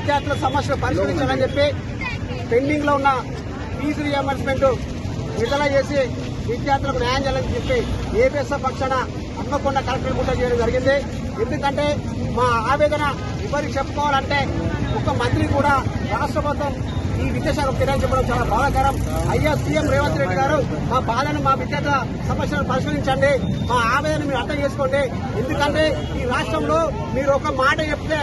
విద్యార్థుల సమస్యలు పరిష్కరించాలని చెప్పి పెండింగ్లో ఉన్న ఫీజు రియంబర్స్మెంట్ విడుదల చేసి విద్యార్థులకు న్యాయం చేయాలని చెప్పి ఏపీఎస్ఎఫ్ పక్షాన హన్మకొండ కలెక్టర్ కూడా చేయడం జరిగింది. ఎందుకంటే మా ఆవేదన ఎవరికి చెప్పుకోవాలంటే ఒక మంత్రి కూడా రాష్ట్ర ప్రభుత్వం ఈ విద్యాశాఖ ఫిర్యాదు చెప్పడం చాలా బాధాకరం. అయ్యా సీఎం రేవంత్ రెడ్డి గారు మా బాధను మా విద్యార్థుల సమస్యలను పరిశీలించండి మా ఆవేదన మీరు అర్థం చేసుకోండి. ఎందుకంటే ఈ రాష్ట్రంలో మీరు ఒక మాట చెప్తే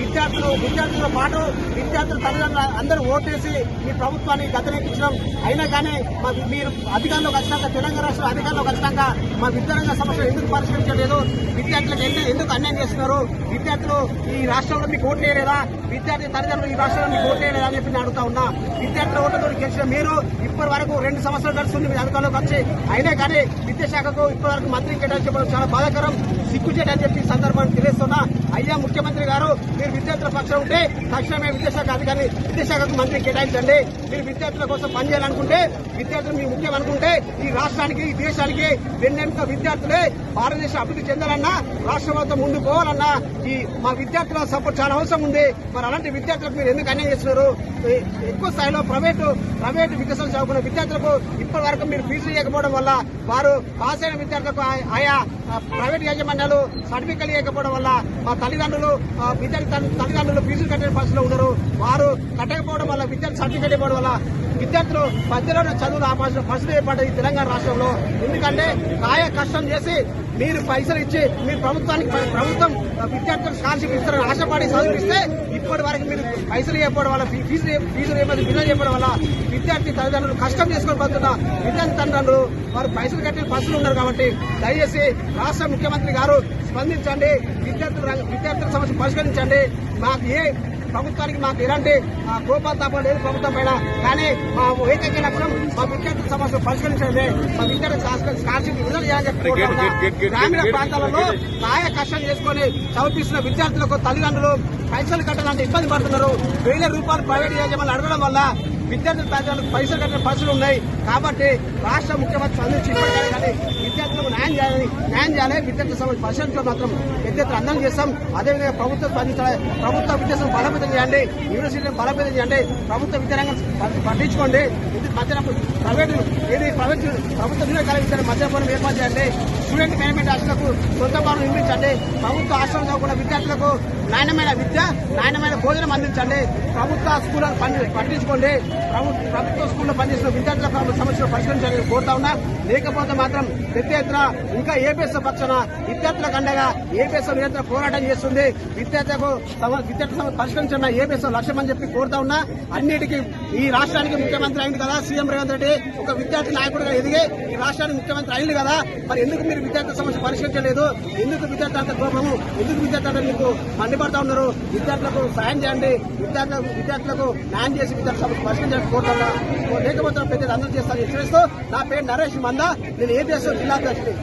విద్యార్థులు విద్యార్థులతో పాటు విద్యార్థుల తల్లిదండ్రులు అందరూ ఓటేసి మీ ప్రభుత్వాన్ని గతరెక్కించడం అయినా కానీ మా మీరు అధికారంలోకి వచ్చినాక తెలంగాణ రాష్ట్రం అధికారంలోకి వచ్చినాక మా విద్యారంగ సమస్యలు ఎందుకు పరిష్కరించలేదు? విద్యార్థులకు ఎందుకు ఎందుకు అన్యాయం చేస్తున్నారు? విద్యార్థులు ఈ రాష్ట్రంలో మీకు ఓట్లు వేయలేదా? విద్యార్థి తల్లిదండ్రులు ఈ రాష్ట్రంలో మీకు ఓట్లు వేయలేదా అని చెప్పి నేను అడుగుతా ఉన్నా. విద్యార్థుల ఓట్లతో గెలిచిన మీరు ఇప్పటి వరకు రెండు సంవత్సరాలు గడుస్తుంది మీ అధికారంలోకి వచ్చి. అయినా కానీ విద్యాశాఖకు ఇప్పటి వరకు మంత్రి కేటాయించడం చాలా బాధాకరం సిగ్గుచేట అని చెప్పి సందర్భాన్ని తెలియస్తున్నా అయ్యా ముఖ్యమంత్రి గారు మీరు విద్యార్థుల పక్షం ఉంటే తక్షణమే విద్యాశాఖ అధికారిని విద్యాశాఖకు మంత్రి కేటాయించండి. మీరు విద్యార్థుల కోసం పనిచేయాలనుకుంటే విద్యార్థులు మీ ముఖ్యం అనుకుంటే ఈ రాష్ట్రానికి ఈ దేశానికి వెన్నెంక విద్యార్థులే భారతదేశం అభివృద్ధి చెందాలన్నా రాష్ట్ర ముందు పోవాలన్నా ఈ మా విద్యార్థుల సపోర్ట్ చాలా అవసరం ఉంది. మరి అలాంటి విద్యార్థులకు మీరు ఎందుకు అన్యాయం చేస్తున్నారు? ఎక్కువ స్థాయిలో ప్రైవేటు ప్రైవేటు వికసన చదువుకున్న విద్యార్థులకు ఇప్పటి వరకు మీరు ఫీజులు ఇవ్వకపోవడం వల్ల వారు పాస్ అయిన విద్యార్థులకు ఆయా ప్రైవేట్ యాజమాన్యాలు సర్టిఫికెట్ ఇవ్వకపోవడం వల్ల మా తల్లిదండ్రులు విద్యార్థి తల్లిదండ్రులు ఫీజులు కట్టే పరిస్థితిలో ఉన్నారు. వారు కట్టకపోవడం వల్ల విద్యార్థి సర్టిఫికెట్ ఇవ్వడం వల్ల విద్యార్థులు మధ్యలోనే చదువులు ఆపాల్సిన పరిస్థితి ఏర్పడ్డది తెలంగాణ రాష్ట్రంలో. ఎందుకంటే కాయ కష్టం చేసి మీరు పైసలు ఇచ్చి మీరు ప్రభుత్వానికి ప్రభుత్వం విద్యార్థులకు స్కాలర్షిప్ ఇస్తారని ఆశపడి చదివిస్తే ఇప్పటి వరకు మీరు పైసలు చెప్పడం వల్ల ఫీజు ఫీజులు ఫీజులు ఏమైనా బిల్లులు చెప్పడం వల్ల విద్యార్థి తల్లిదండ్రులు కష్టం చేసుకొని పడుతున్న విద్యార్థి తల్లిదండ్రులు వారు పైసలు కట్టిన పరిస్థితులు ఉన్నారు కాబట్టి దయచేసి రాష్ట్ర ముఖ్యమంత్రి గారు స్పందించండి విద్యార్థుల విద్యార్థుల సమస్య పరిష్కరించండి. మాకు ఏ ప్రభుత్వానికి మాకు ఎలాంటి కోపతాపం లేదు ప్రభుత్వం పైన. కానీ మా ఏకైక లక్ష్యం మా విద్యార్థుల సమస్యలు పరిష్కరించడమే. మా విద్యార్థి స్కాలర్షిప్ విడుదల చేయాలని చెప్పి. గ్రామీణ ప్రాంతాలలో కాయ కష్టం చేసుకొని చదివిస్తున్న విద్యార్థులకు తల్లిదండ్రులు పైసలు కట్టాలంటే ఇబ్బంది పడుతున్నారు. వేల రూపాయలు ప్రైవేట్ యాజమాన్యాలు అడగడం వల్ల విద్యార్థుల తల్లిదండ్రులకు పైసలు కట్టిన పరిస్థితులు ఉన్నాయి. కాబట్టి రాష్ట్ర ముఖ్యమంత్రి సందర్శించి ఇప్పటికైనా కానీ విద్యార్థులకు న్యాయం చేయాలని న్యాయం చేయాలి విద్యార్థుల సమస్య పరిశీలించడం మాత్రం విద్యార్థులు అందం అందరం చేస్తాం. అదేవిధంగా ప్రభుత్వం స్పందించాలి. ప్రభుత్వ విద్యాసం బలోపేతం చేయండి. యూనివర్సిటీలను బలోపేతం చేయండి. ప్రభుత్వ విద్యారంగం పట్టించుకోండి. ఇది మధ్యాహ్నం ఏది ప్రైవేట్ ప్రభుత్వ వినియోగ విద్యాలయం మధ్యాహ్నం ఏర్పాటు చేయండి. స్టూడెంట్ మేనేజ్మెంట్ హాస్టళ్ళకు సొంత భావన నిర్మించండి. ప్రభుత్వ ఆశ్రమం కాకుండా విద్యార్థులకు నాణ్యమైన విద్య నాణ్యమైన భోజనం అందించండి. ప్రభుత్వ స్కూళ్ళను పట్టించుకోండి. ప్రభుత్వ స్కూల్లో పనిచేసిన విద్యార్థుల సమస్యలు పరిష్కరించాలని కోరుతా ఉన్నా. లేకపోతే మాత్రం పెద్ద ఎత్తున ఇంకా ఏపీఎస్ పక్షాన విద్యార్థులకు అండగా ఏపీఎస్ నిరంతరం పోరాటం చేస్తుంది. విద్యార్థులకు విద్యార్థుల సమస్య పరిష్కరించిన ఏపీఎస్ లక్ష్యం అని చెప్పి కోరుతా ఉన్నా. అన్నిటికీ ఈ రాష్ట్రానికి ముఖ్యమంత్రి అయింది కదా సీఎం రేవంత్ రెడ్డి. ఒక విద్యార్థి నాయకుడిగా ఎదిగి ఈ రాష్ట్రానికి ముఖ్యమంత్రి అయింది కదా. మరి ఎందుకు మీరు విద్యార్థుల సమస్య పరిష్కరించలేదు? ఎందుకు విద్యార్థి అంత కోపము? ఎందుకు విద్యార్థులు మీకు మండిపడతా ఉన్నారు? విద్యార్థులకు సాయం చేయండి. విద్యార్థులకు విద్యార్థులకు న్యాయం చేసి విద్యార్థుల సమస్య పరిష్కరించాలని కోరుతున్నా లేకపోతే పెద్దలు అందరూ చేస్తారు. చేస్తూ నా పేరు నరేష్ మంద. నేను ఏపీఎస్ జిల్లా అధ్యక్షుడి